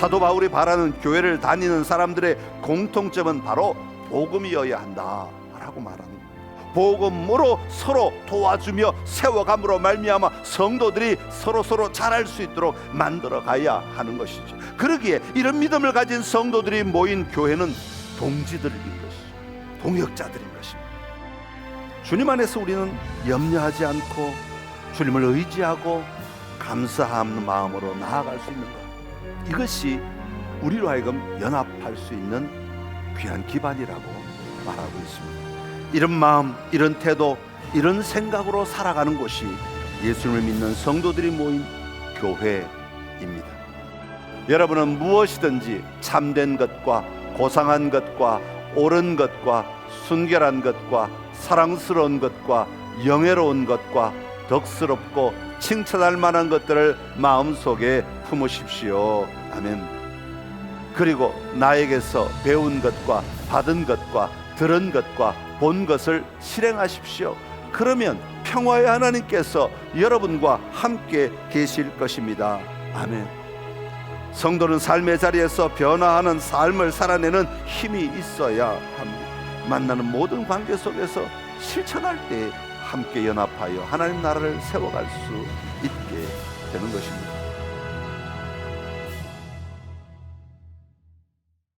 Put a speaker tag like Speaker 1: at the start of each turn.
Speaker 1: 사도 바울이 바라는 교회를 다니는 사람들의 공통점은 바로 복음이어야 한다라고 거예요. 복음으로 서로 도와주며 세워감으로 말미암아 성도들이 서로 서로 잘할 수 있도록 만들어 가야 하는 것이죠. 그러기에 이런 믿음을 가진 성도들이 모인 교회는 동지들인 것이죠. 동역자들인 것입니다. 주님 안에서 우리는 염려하지 않고 주님을 의지하고 감사하는 마음으로 나아갈 수 있는 것. 이것이 우리로 하여금 연합할 수 있는 귀한 기반이라고 말하고 있습니다. 이런 마음, 이런 태도, 이런 생각으로 살아가는 곳이 예수님을 믿는 성도들이 모인 교회입니다. 여러분은 무엇이든지 참된 것과 고상한 것과 옳은 것과 순결한 것과 사랑스러운 것과 영예로운 것과 덕스럽고 칭찬할 만한 것들을 마음속에 품으십시오. 아멘. 그리고 나에게서 배운 것과 받은 것과 들은 것과 본 것을 실행하십시오. 그러면 평화의 하나님께서 여러분과 함께 계실 것입니다. 아멘. 성도는 삶의 자리에서 변화하는 삶을 살아내는 힘이 있어야 합니다. 만나는 모든 관계 속에서 실천할 때 함께 연합하여 하나님 나라를 세워갈 수 있게 되는 것입니다.